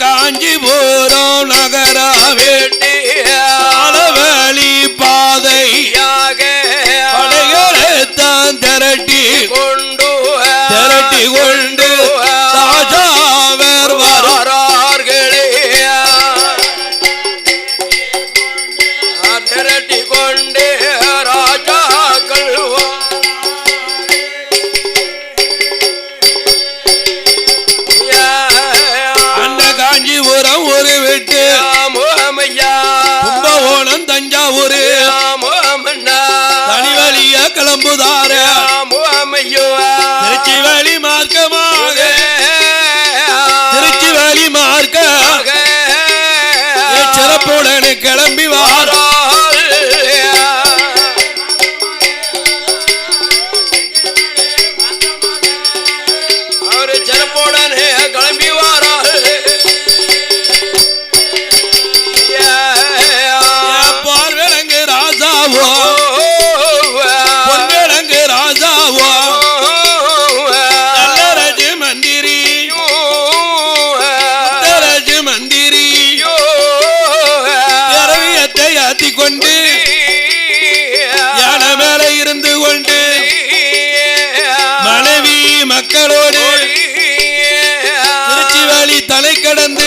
காஞ்சிபுரம் காஞ்சிபுரம் ஒரு விட்டு. முகமையா கும்பகோணம் தஞ்சாவூர். முகமன்னா தனிவழிய கிளம்புதார. மக்களோடு திருச்சி வழி தலை கடந்து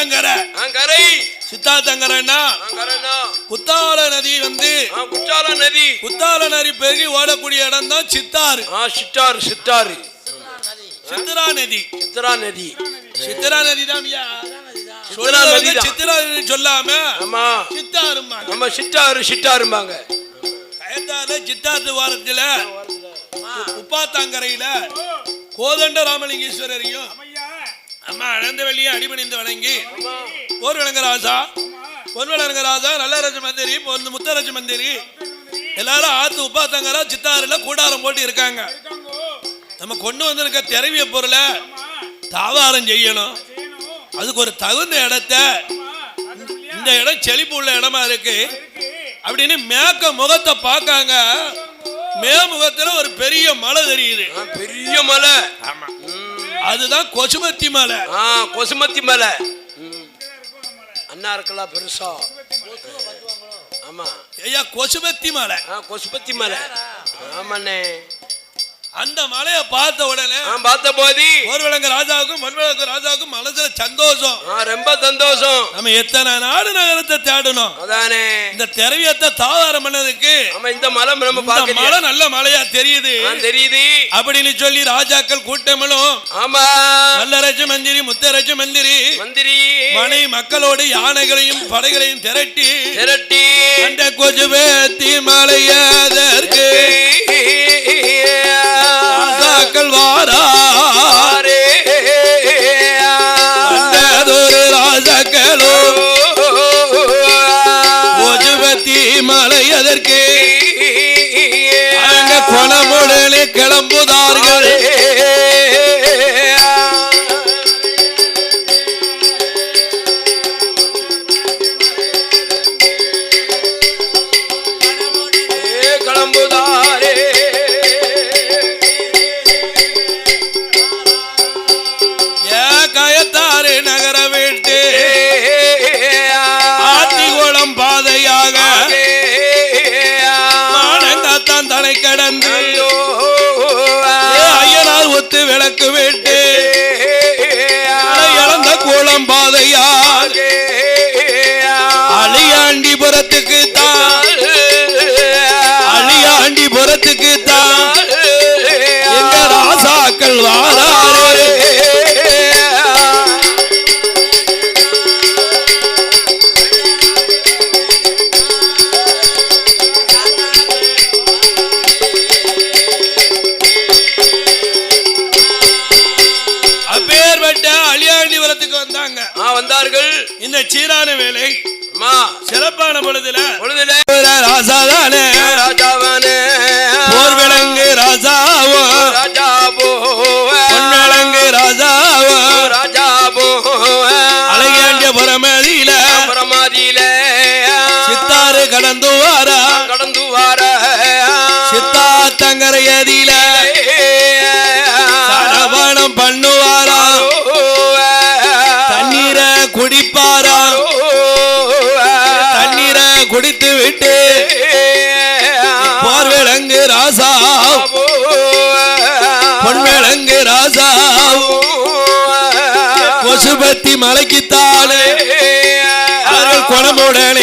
சித்தாத்தங்கர கரை சித்தாத்தங்கரன்னா குத்தால நதி வந்து நதி. குத்தால நதி பெருகி ஓடக்கூடிய இடம் தான் சித்தாறு. ஆ சிட்டாறு சிட்டாறு சித்ரா நதி. சித்ரா நதி. சித்ரா நதி தான் ஐயா. சித்ரா சொல்றது நதி தான். சித்ரா நதி சொல்லாம ஆமா. சித்தாருமா நம்ம சிட்டாறு சிட்டாரும்பாங்க கயத்தால சித்தாத்து வாரத்துல உப்பாத்தாங்கரையில கோதண்ட ராமலிங்கேஸ்வரரையும் அம்மா அனந்த வெள்ளியும் அடிபணிந்து வணங்கி. ஒரு விளங்கராஜா பொன் விளங்கராஜா நல்லராஜ மந்திரி பொன் முத்தராஜ மந்திரி. எல்லாரும் ஆத்து உப்பாத்தாங்கரா சித்தாறுல கூடாரம் போட்டு இருக்காங்க. நம்ம கொண்டு வந்திருக்க திரவிய பொருளை தாவாரம் செய்யணும். அதுக்கு ஒரு தகுந்த இடத்த இந்த இடம் செழிப்பு உள்ள இடமா இருக்கு. அப்படின்னு மேக்க முகத்தை பார்க்காங்க. மேமுகத்துல ஒரு பெரிய மலை தெரியுது. பெரிய மலை. அதுதான் கொசுமத்தி மலை. ஆ கொசுமத்தி மலை. அண்ணா இருக்கலாம் பெருசா. ஆமா. ஐயா கொசுமத்தி மலை. ஆ கொசுபத்தி மலை. ஆமாண்ணே. அந்த மலையை பார்த்த உடனே நான் பார்த்த போது. ஒரு விலங்கு ராஜாவுக்கும் மண் விலங்கு ராஜாவுக்கும் மனசுல சந்தோஷம். ரொம்ப சந்தோஷம். நம்ம எத்தனை நாடு நகரத்தை தேடணும்? அதானே. இந்த திரவியத்தை தாவாரம் பண்ணதுக்கு ஆமா இந்த மலை நம்ம பார்க்கலையா? மலை நல்ல மலையா தெரியுது. தெரியுது. அப்படின்னு சொல்லி ராஜாக்கள் கூட்டமலும் ஆமா. நல்ல ரஜ மந்திரி முத்தரஜ மந்திரி மந்திரி. மனை மக்களோடு யானைகளையும் படைகளையும் திரட்டி திரட்டி. அந்த கொஜுவேத்தி மலையதற்கு ஒத்து விளக்கு விட்டு. இழந்த கூளம் பாதையால் அழியாண்டிபுரத்துக்கு தான். அழியாண்டிபுரத்துக்கு தான். எங்க ராசாக்கள் வாராரு வந்தார்கள் இந்த சீரான வேலை சிறப்பான பொழுதுல பொழுதுல ராசாதானே ராஜாவானே. போர் விலங்கு ராஜாவோ. ராஜா போ பொன்விலங்கு ராஜாவோ. ராஜா போ அழகியாண்டிய புறமதியில பிரமாதியில சித்தாறு கடந்து வாரா கடந்து வார சித்தா தங்கரையதியில விட்டு போர் விலங்கு ராசா. பொன் விலங்கு ராசா கொசுபத்தி மலைக்குத்தானே. அவர்கள் குணமுடனே